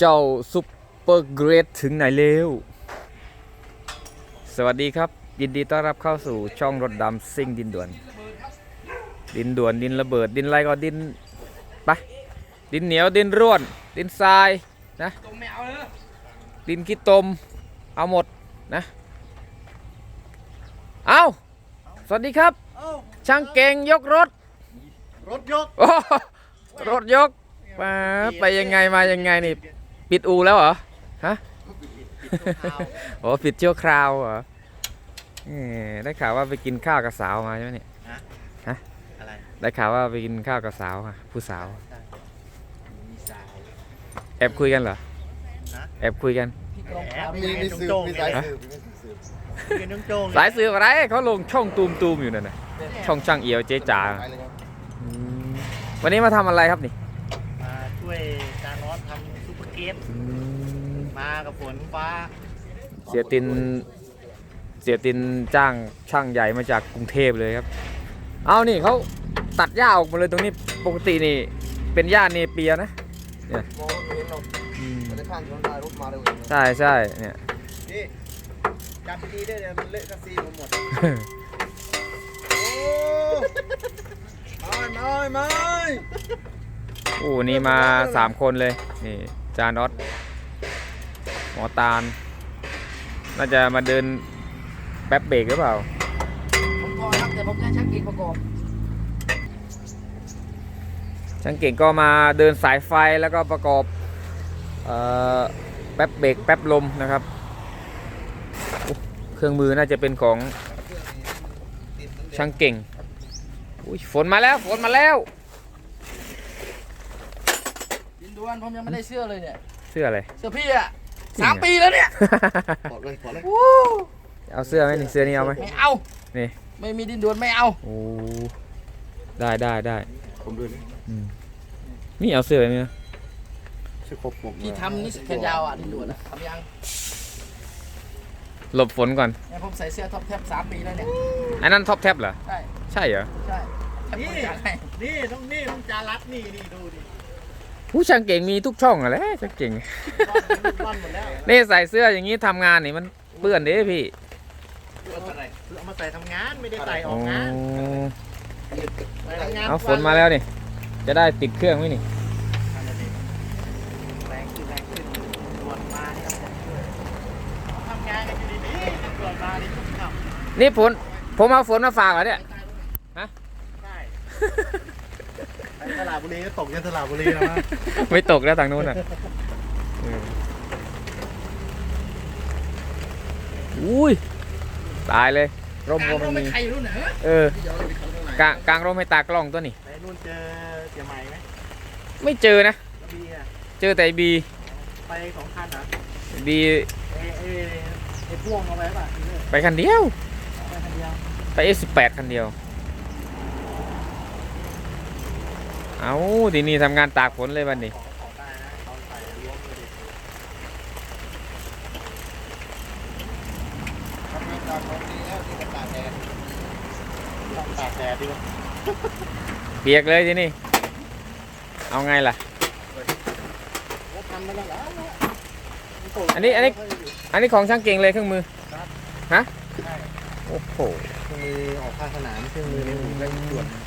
เจ้าซุปเปอร์เกรดถึงไหนเร็ว สวัสดีครับ ยินดีต้อนรับเข้าสู่ช่องรถดำซิ่งดินด่วน ดินด่วนดินระเบิดดินอะไรก็ดินไปดินเหนียวดินร่วน ดินทรายนะตรงไม่เอาเลยดินขี้ตม เอาหมดนะเอาสวัสดีครับเอ้าช่างเก่งยกรถ รถยกโอ้รถยก มาไปยังไงมายังไงนี่ ปิดอูแล้วเหรอ ฮะโอ้ปิดชั่วคราวเหรอเอ้ยได้ข่าวว่าไปกินข้าวกับสาวมาใช่ไหมเนี่ยอะไรได้ข่าวว่าไปกินข้าวกับสาวค่ะผู้สาวมีสายแอบคุยกันเหรอฮะแอบคุยกันแอบมีมีมีน้องสืบโจ้งมีไงสายฮะสืบมีสืบมีน้องโจ้งสายสืบอะไรเขาลงช่องตูมตูมอยู่นั่นน่ะช่องช่างเอียวเจ๊จ๋าไปเลยครับอืมวันนี้มาทำอะไรครับนี่มาช่วย เปอร์เกตอืมมากับฝนฟ้าเสียตินเสียตินจ้างช่างใหญ่มาจากกรุงเทพเลยครับ เอานี่เขาตัดหญ้าออกมาเลยตรงนี้ปกตินี่เป็นหญ้าเนเปียนะมองไม่เห็นหรอกอืมแต่ข้างย้อนได้รถมาเร็วใช่ใช่เนี่ย นี่จับดีๆด้วยเดี๋ยวมันเลอะกระซีผมหมดโอ้ไม่ไม่ไม่โอ้นี่มาสามคนเลยนี่ จานอสหมอตาล น่าจะมาเดินแป๊บเบรกหรือเปล่า ผมพอครับแต่ผมจะชักกินประกอบช่างเก่งก็มาเดินสายไฟแล้วก็ประกอบเออแป๊บเบรกแป๊บลมนะครับโอ้เครื่องมือน่าจะเป็นของช่างเก่งอุ้ยฝนมาแล้ว ฝนมาแล้ว ดินดวนผมยังไม่ได้เสื้อเลยเนี่ย เสื้ออะไร เสื้อพี่อะสามปีแล้วเนี่ยกดเลยกดเลย เอาเสื้อไหมนี่เสื้อนี้เอาไหมไม่เอา นี่ ไม่มีดินดวนไม่เอา โอ้ ได้ได้ได้ผมด้วยอืมนี่เอาเสื้อแบบนี้นะชื่อครบผมพี่ทำนี่แขนยาวอะดินดวนอะทำยังหลบฝนก่อน เนี่ยผมใส่เสื้อท็อปแทบสามปีแล้วเนี่ย อันนั้นท็อปแท็บเหรอ ใช่ ใช่เหรอ ใช่แทบนี่บริจาคให้นี่ต้องนี่ต้องจารัดนี่นี่ดูดิ ผู้ช่างเก่งมีทุกช่องอะแหละช่างเก่ง ร่อนหมดแล้วนี่ใส่เสื้ออย่างนี้ทำงานนี่มันเปื้อนเด้พี่เอาอะไรเอามาใส่ทำงานไม่ได้ใส่อโอ้อกงานใส่ทำงานเอาฝนมาแล้วนี่ จะได้ติดเครื่องไหมนี่ แรงขึ้นแรงขึ้นตรวจมานี่ครับผมช่วยทำงานกันอยู่ดีๆตรวจมานี่ทุกคำนี่ฝนผมเอาฝนมาฝากเหรอเนี่ยฮะใช่ไป ตลาดบุรีก็ตกยันตลาดบุรีแล้วมั้งไม่ตกแล้วทางนู้นอะเอออุ้ยตายเลย ร่มก็ไม่ไม่มี ใครรู้เหรอเออกลางกลางร่มให้ตากล้องตัวนี่ไปนู่นเจอเสียใหม่ไหมไม่เจอนะ กระบี่อะเจอแต่บี ไปสองคันเหรอบีไอ้ไอ้ไอ้พ่วงเอาไว้ป่ะทีนี้ไปคันเดียว ไปคันเดียว ไป S18 คันเดียว เอาทีนี้ทำงานตากฝนเลยวันนี้ของของได้นะตอนใส่ล้วงเลยดิทำงานตากของดีแล้วที่กระตากแดดต้องตากแดดดีกว่าเปียกเลยทีนี้เอาไงล่ะแล้วทำมาแล้วเหรออันนี้อันนี้อันนี้ของช่างเก่งเลยเครื่องมือฮะใช่โอ้โหเครื่องมือออกข้างสนามเครื่องมือในหมู่ได้ส่วนอั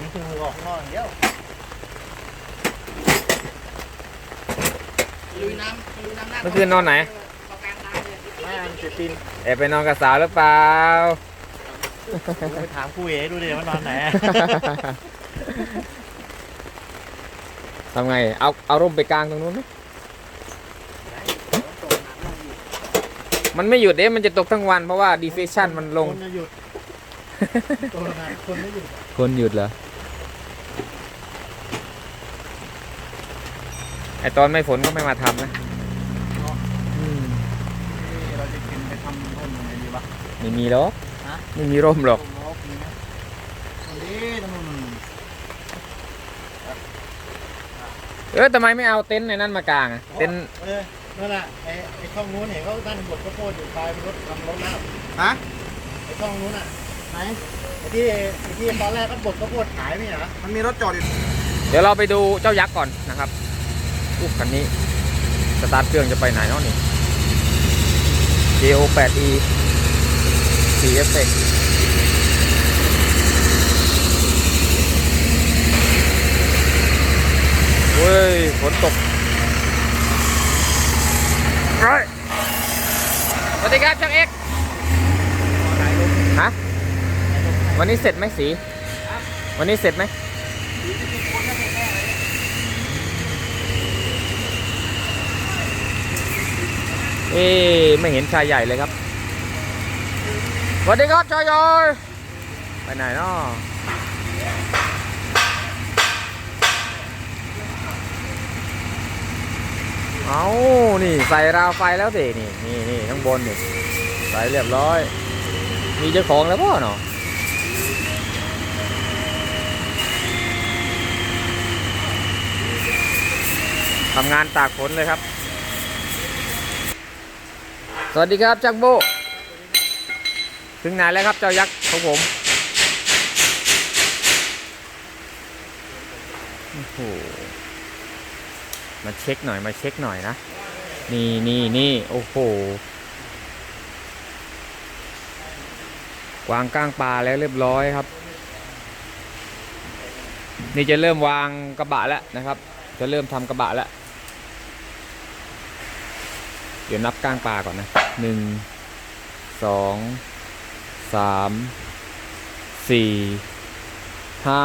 นนี้เครื่องมือออกข้างนอกอย่างเดียวลุยน้ำลุยน้ำหน้าเมื่อคืนนอนไหนเอากลางน้ำเลยแม่มันเสียตินแอบไปนอนกับสาวหรือเปล่าไปถามครูเอ๋ดูดิว่านอนไหนทำไง เอาเอาร่มไปกลางตรงนู้นไหมมันไม่หยุดเด้มันจะตกทั้งวันเพราะว่าดีเฟชันมันลง คนจะหยุดตัวงานคนไม่หยุด คนหยุดเหรอ ไอตอนไม่ฝนก็ไม่มาทำนะอืมนี่เราจะกินไปทำต้นยังไงดีวะไม่มีหรอกฮะไม่มีร่มหรอกต้นรกนี่นะคนนี้ตรงนู้นเออทำไมไม่เอาเต็นท์ในนั้นมากางอะเต็นท์เออนั่นแหละไอ้ไอ้ช่องนู้นเห็นเขาตั้งบทข้าวโพดอยู่ปลายเป็นรถทำรถแล้วฮะไอ้ช่องนู้นอะไหนไอ้ที่ไอ้ที่ตอนแรกก็บดข้าวโพดขายไม่เหรอมันมีรถจอดอยู่เดี๋ยวเราไปดูเจ้ายักษ์ก่อนนะครับ อู้คันนี้สตาร์ทเครื่องจะไปไหนเนาะนี่ JO 8 E 4 F เว้ยฝนตกเฮ้ยสวัสดีครับช่างเอ็กซ์ฮะ วันนี้เสร็จไหมสี วันนี้เสร็จไหม เอ๊ไม่เห็นชายใหญ่เลยครับสวัสดีครับชายใหญ่ไปไหนเนาะเอานี่ใส่ราวไฟแล้วสินี่นี่นี่ข้างบนนี่ใส่เรียบร้อย มีเจ้าของแล้วพ่อเนาะทำงานตากฝนเลยครับ สวัสดีครับจักโบ ถึงไหนแล้วครับเจ้ายักษ์ของผมโอ้โหมาเช็คหน่อยมาเช็คหน่อยนะ นี่นี่นี่โอ้โหวางก้างปลาแล้วเรียบร้อยครับ นี่จะเริ่มวางกระบะแล้วนะครับ จะเริ่มทำกระบะแล้ว ดี๋ยวนับก้างปลาก่อนนะหนึ่งสองสามสี่ห้า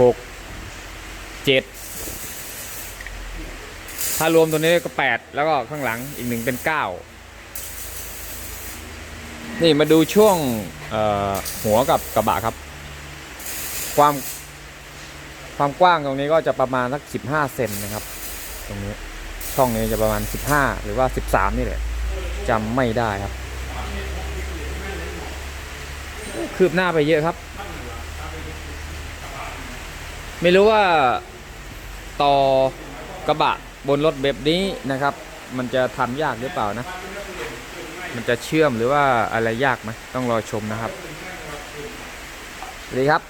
หกเจ็ดถ้ารวมตัวนี้ก็แปดแล้วก็ข้างหลังอีกหนึ่งเป็นเก้านี่มาดูช่วงหัวกับกระบะครับ ความความกว้างตรงนี้ก็จะประมาณสักสิบห้าเซนนะครับ ตรงนี้ ช่องนี้จะประมาณ 15 หรือว่า 13 นี่แหละจำไม่ได้ครับ คืบหน้าไปเยอะครับ ไม่รู้ว่าต่อกระบะบนรถแบบนี้นะครับ มันจะทำยากหรือเปล่านะ มันจะเชื่อมหรือว่าอะไรยากไหมต้องรอชมนะครับสวัสดีครับ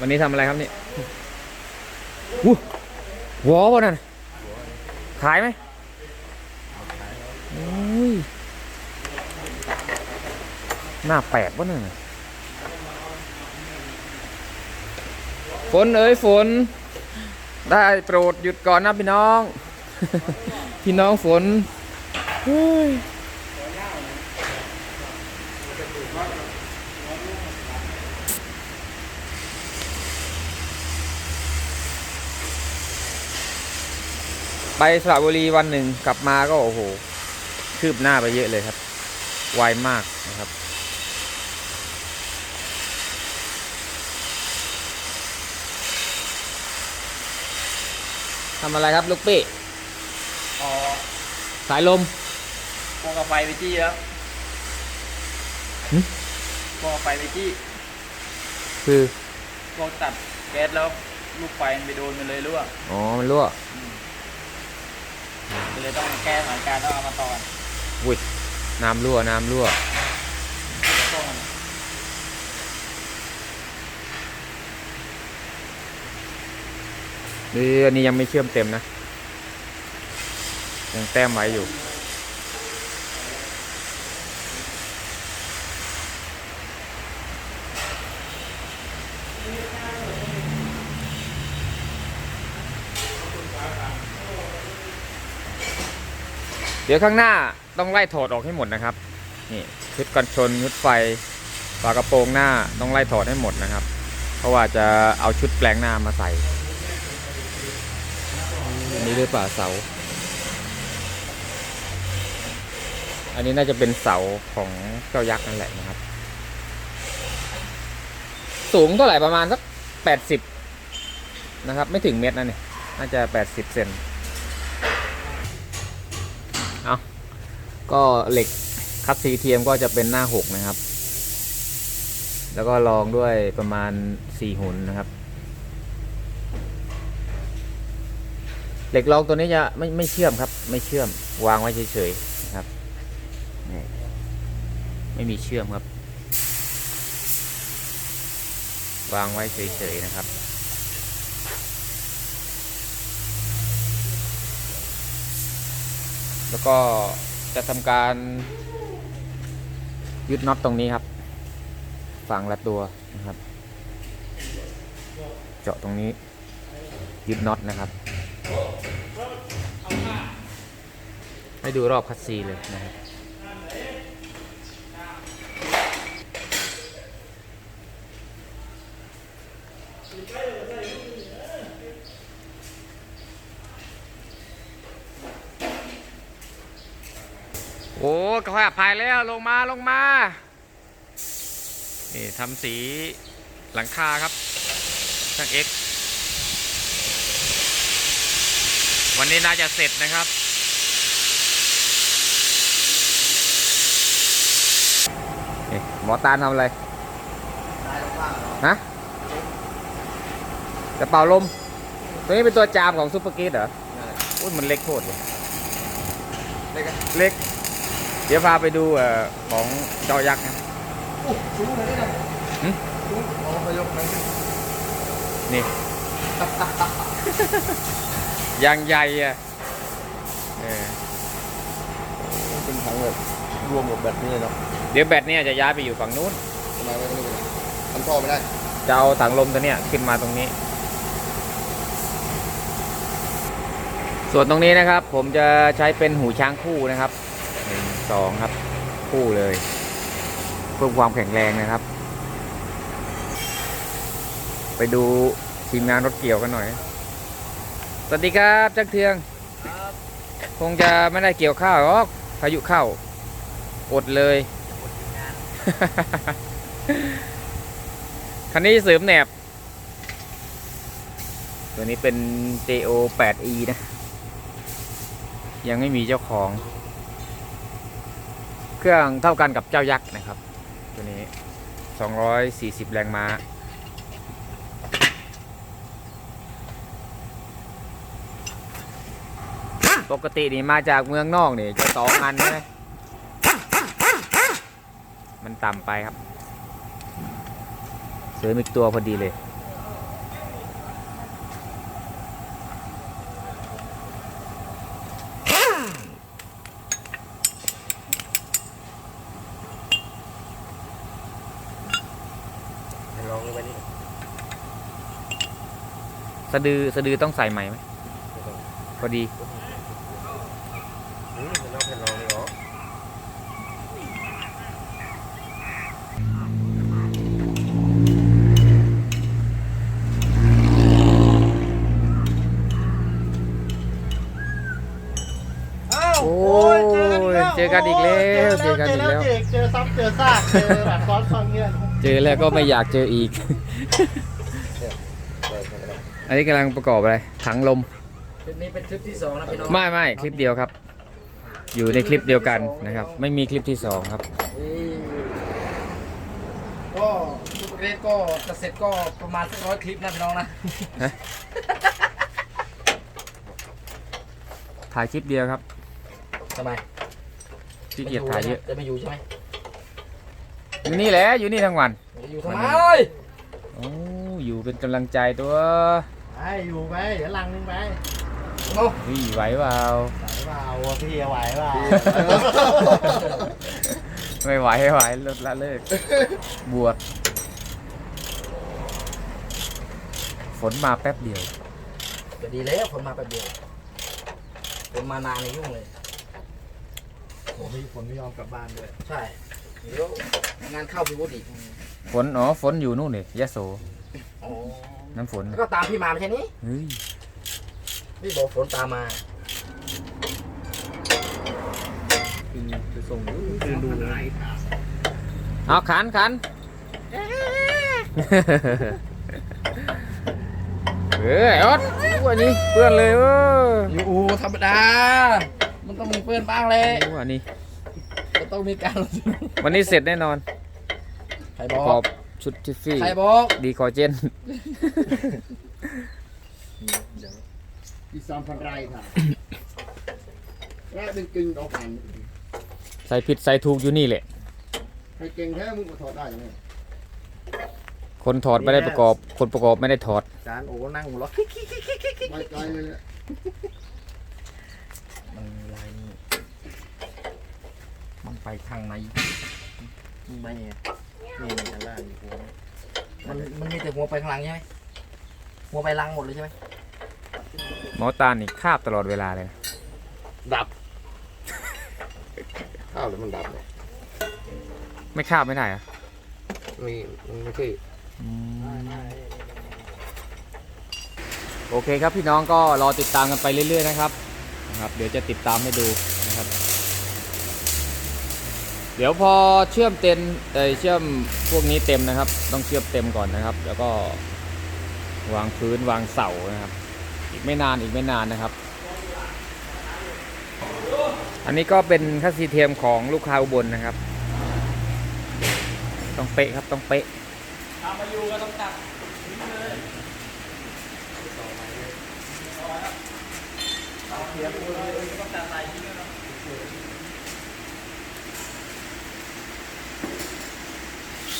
วันนี้ทำอะไรครับนี่วู้หัววะนั่น ขายไหมโอ้ยหน้าแปลกวะเนี่ยฝนเอ้ยฝน ได้โปรดหยุดก่อนนะพี่น้อง พี่น้องฝน ไปสระบุรีวันหนึ่งกลับมาก็โอ้โห คืบหน้าไปเยอะเลยครับ ไวมากนะครับทำอะไรครับลูกปี้อ๋อสายลมพวกกาไฟไปจี้แล้วหึพวกกาไฟไปจี้คือพวกตัดแก๊สแล้วลูกไฟมันไปโดนมันเลยรั่วอ๋อ มันรั่ว ก็เลยต้องแก้สถานการณ์ต้องเอามาต่อกันอุ้ยน้ำรั่วน้ำรั่วต้องมันนี่อันนี้ยังไม่เชื่อมเต็มนะยังแต้มไว้อยู่ เดี๋ยวข้างหน้าต้องไล่ถอดออกให้หมดนะครับ นี่ชุดกันชนชุดไฟฝากระโปรงหน้าต้องไล่ถอดให้หมดนะครับ เพราะว่าจะเอาชุดแปลงหน้ามาใส่อันนี้หรือเปล่าเสา อันนี้น่าจะเป็นเสาของเจ้ายักษ์นั่นแหละนะครับ สูงเท่าไหร่ประมาณสักแปดสิบนะครับ ไม่ถึงเมตรนะเนี่ยน่าจะแปดสิบเซน เอาก็เหล็กคัดซีเทียมก็จะเป็นหน้าหกนะครับ แล้วก็รองด้วยประมาณสี่หุ่นนะครับเหล็กรองตัวนี้จะไม่ไม่เชื่อมครับ ไม่เชื่อมวางไว้เฉยๆนะครับไม่มีเชื่อมครับ วางไว้เฉยๆนะครับ แล้วก็จะทำการยึดน็อตตรงนี้ครับ ฝั่งละตัวนะครับ เจาะตรงนี้ยึดน็อตนะครับ ให้ดูรอบคัสซีเลยนะครับ โอ้กระแทกพายแล้วลงมาลงมา นี่ทำสีหลังคาครับช่างเอ็กวันนี้น่าจะเสร็จนะครับนี่หมอตาลทำอะไรฮะจะเป่าลม ตัวนี้เป็นตัวจามของซูเปอร์เกตเหรออุ้ยมันเล็กโคตรเลยเล็กอะ เล็กเดี๋ยวพาไปดูเอ่อของเจ้ายักษ์นะโอ้สูงเลยนี่นะหึสูงเอาไปยกไปนี่ยังใหญ่อะเออเป็นถังแบบรวมกับแบบนี้เลยเนาะเดี๋ยวแบตเนี่ยจะย้ายไปอยู่ฝั่งนู้นทำไมไม่ได้เป็นทำท่อไม่ได้จะเอาถังลมตัวเนี้ยขึ้นมาตรงนี้ ส่วนตรงนี้นะครับ ผมจะใช้เป็นหูช้างคู่นะครับหนึ่ง สองครับ คู่เลย เพื่อความแข็งแรงนะครับ ไปดูทีมงานรถเกี่ยวกันหน่อย สวัสดีครับจักรเทือง คงจะไม่ได้เกี่ยวข้าวหรอกพายุเข้า อดเลย คันนี้เสริมแหนบ ตัวนี้เป็น JO 8E นะ ยังไม่มีเจ้าของ เครื่องเท่ากันกับเจ้ายักษ์นะครับ ตัวนี้ 240 แรงม้า ปกตินี่มาจากเมืองนอกนี่จะสองอันใช่ไหมมันต่ำไปครับ เสริมอีกตัวพอดีเลย ลองไปนี่ สะดือสะดือต้องใส่ใหม่ไหมพอดีอืมเป็นลองเป็นลองนี่เหรออ้าวโอ้ยยเจอกันอีกแล้วเจอกันอีกแล้วเจเจอซ้ำเจอซากเจอแบบซ้อนซ้อนเงี้ยเจอแล้วก็ไม่อยากเจออีกเปิดกันแล้ว อันนี้กำลังประกอบอะไร ถังลม คลิปนี้เป็นคลิปที่สองนะพี่น้องไม่ไม่คลิปเดียวครับ อยู่ในคลิปเดียวกันนะครับ ไม่มีคลิปที่สองครับเอ้ยก็ทุกเรศก็จะเสร็จก็ประมาณสักร้อยคลิปนะพี่น้องนะถ่ายคลิปเดียวครับทำไมขี้เกียจถ่ายเยอะจะไม่อยู่ใช่ไหมอยู่นี่แหละอยู่นี่ทั้งวัน จะอยู่ทำไม โอ้อยู่เป็นกำลังใจตัว ไปอยู่ไปเดี๋ยวลังนึงไปโอ้เฮ้ยไหวเปล่าไหวเปล่าวะพี่ไหวเปล่าไม่ไหวไม่ไหวลดละเลิก บวชฝนมาแป๊บเดียวก็ดีแล้วคนมาแป๊บเดียวคนมานานในยุ่งเลยผมมีฝนไม่ยอมกลับบ้านด้วยใช่เดี๋ยวงานเข้าพี่วุฒิอีกฝนอ๋อฝนอยู่นู่นนี่ยะโสอ๋อ น้ำฝนแล้วก็ตามพี่มาไม่ใช่นี้เฮ้ยพี่บอกฝนตามมาจะส่งคืนดูเลยเอาขันขันเอ้ยออดวันนี้เพื่อนเลยเอออยู่อูธรรมดา มันต้องมีเพื่อนบ้างเลยวันนี้ก็ต้องมีการ วันนี้เสร็จแน่นอนใครปบระอกอบ ชุดทิฟฟี่ ใครบอกดีคอเจนที่ซ้อมพันไรค่ะแล้วเป็นกึ่งดอกหันใส่ผิดใส่ถูกอยู่นี่แหละ ใครเก่งแท้มึงก็ถอดได้ยังไงคนถอดไม่ได้ประกอบ คนประกอบไม่ได้ถอด จานโอ้นั่งหัวเราะไม่ไกลเลยเนี่ยมันลายนี้ไปทางไหนไม่ไง นี่นี่อันล่างอยู่หัวมันมันมีแต่หัวไปข้างหลังใช่ไหมหัวไปหลังหมดเลยใช่ไหมหมอตาลนี่คาบตลอดเวลาเลยนะดับ ข้าวแล้วมันดับเนี่ยไม่คาบไม่ได้เหรอะมีมันไม่ใช่โอเคครับพี่น้องก็รอติดตามกันไปเรื่อยๆนะครับนะครับ เดี๋ยวจะติดตามให้ดูนะครับ เดี๋ยวพอเชื่อมเต็มเอเชื่อมพวกนี้เต็มนะครับ ต้องเชื่อมเต็มก่อนนะครับ แล้วก็วางพื้นวางเสานะครับ อีกไม่นานอีกไม่นานนะครับ อันนี้ก็เป็นคัสซีเทียมของลูกค้าอุบลนะครับ ต้องเป๊ะครับต้องเป๊ะเสียบเลยต้องตัดไหน